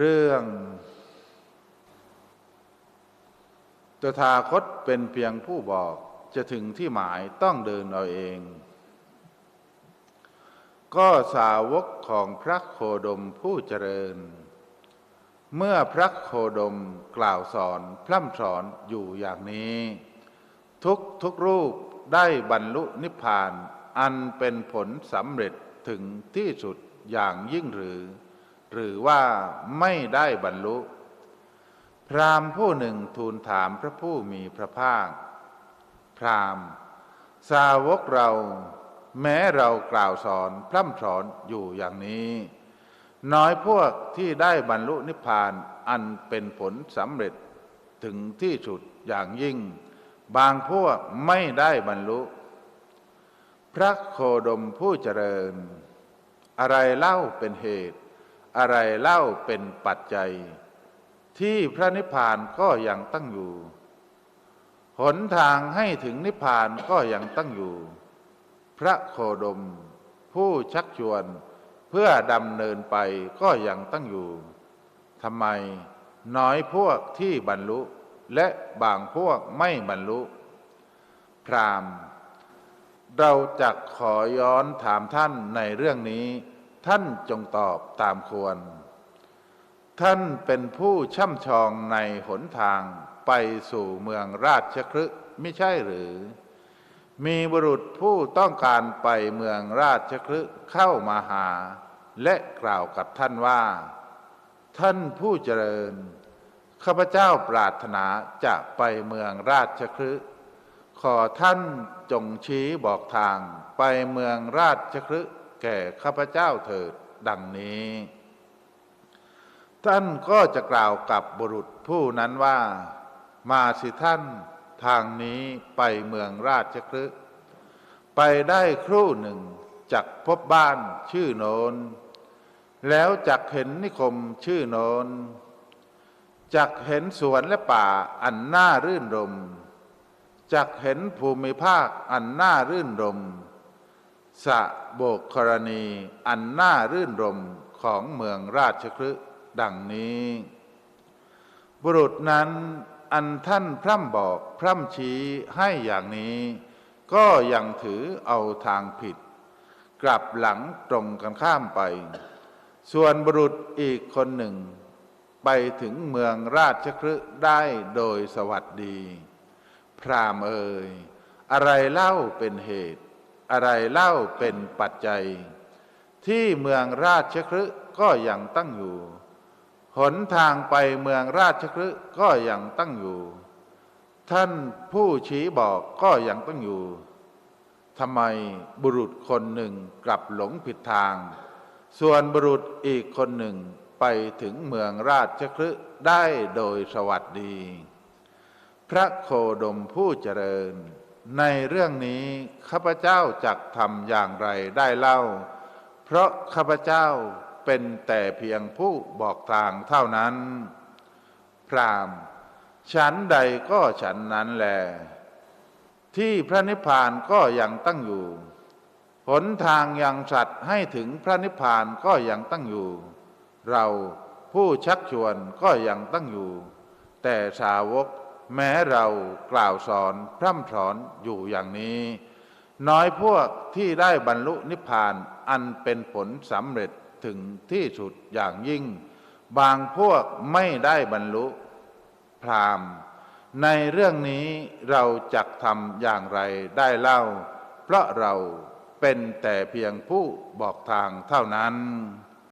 เรื่องตถาคตเป็นเพียงผู้บอกจะถึงที่หมายต้องเดินเอาเอง ก็สาวกของพระโคดมผู้เจริญ เมื่อพระโคดมกล่าวสอนพร่ำสอนอยู่อย่างนี้ ทุกทุกรูปได้บรรลุนิพพานอันเป็นผลสำเร็จถึงที่สุดอย่างยิ่งหรือ หรือว่าไม่ได้บรรลุ พราหมณ์ผู้หนึ่งทูลถามพระผู้มีพระภาค พราหมณ์ สาวกเรา แม้เรากล่าวสอนพร่ำสอนอยู่อย่างนี้ น้อยพวกที่ได้บรรลุนิพพานอันเป็นผลสำเร็จถึงที่สุดอย่างยิ่ง บางพวกไม่ได้บรรลุ พระโคดมผู้เจริญ อะไรเล่าเป็นเหตุ อะไรเล่าเป็นปัจจัย ที่พระนิพพานก็ยังตั้งอยู่ หนทางให้ถึงนิพพานก็ยังตั้งอยู่ พระโคดม ผู้ชักชวนเพื่อดำเนินไปก็ยังตั้งอยู่ทำไมน้อยพวกที่บรรลุ และบางพวกไม่บรรลุ พรามเราจะขอย้อนถามท่านในเรื่องนี้ ท่านจงตอบตามควร ท่านเป็นผู้ช่ำชองในหนทางไปสู่เมืองราชครึไม่ใช่หรือ มีบุรุษผู้ต้องการไปเมืองราชครึเข้ามาหา และกล่าวกับท่านว่า ท่านผู้เจริญ ข้าพเจ้าปรารถนาจะไปเมืองราชครึขอท่านจงชี้บอกทางไปเมืองราชครึ ก่ข้าพเจ้าเถิดดังนี้ ท่านก็จะกล่าวกับบุรุษผู้นั้นว่า มาสิท่านทางนี้ไปเมืองราชครึไปได้ครู่หนึ่งจักพบบ้านชื่อโนน แล้วจักเห็นนิคมชื่อโนนจักเห็นสวนและป่าอันน่ารื่นรมจักเห็นภูมิภาคอันน่ารื่นรม สะโบกกรณี อันน่ารื่นรมของเมืองราชครึดังนี้ บุรุษนั้นอันท่านพร่ำบอกพร่ำชี้ให้อย่างนี้ ก็ยังถือเอาทางผิด กลับหลังตรงกันข้ามไป ส่วนบุรุษอีกคนหนึ่ง ไปถึงเมืองราชครึได้โดยสวัสดี พรามเอ่ยอะไรเล่าเป็นเหตุ อะไรเล่าเป็นปัจจัย ที่เมืองราชครึก็ยังตั้งอยู่ หนทางไปเมืองราชครึก็ยังตั้งอยู่ ท่านผู้ชี้บอกก็ยังตั้งอยู่ทำไมบุรุษคนหนึ่งกลับหลงผิดทาง ส่วนบุรุษอีกคนหนึ่งไปถึงเมืองราชครึได้โดยสวัสดี พระโคดมผู้เจริญ ในเรื่องนี้ข้าพเจ้าจักทำอย่างไรได้เล่า เพราะข้าพเจ้าเป็นแต่เพียงผู้บอกทางเท่านั้น พรามฉันใดก็ฉันนั้นแหลที่พระนิพพานก็ยังตั้งอยู่ หนทางยังสัตว์ให้ถึงพระนิพพานก็ยังตั้งอยู่ เราผู้ชักชวนก็ยังตั้งอยู่ แต่สาวก แม้เรากล่าวสอนพร่ำสอนอยู่อย่างนี้ น้อยพวกที่ได้บรรลุนิพพานอันเป็นผลสำเร็จถึงที่สุดอย่างยิ่ง บางพวกไม่ได้บรรลุพรามในเรื่องนี้เราจักทำอย่างไรได้เล่า เพราะเราเป็นแต่เพียงผู้บอกทางเท่านั้น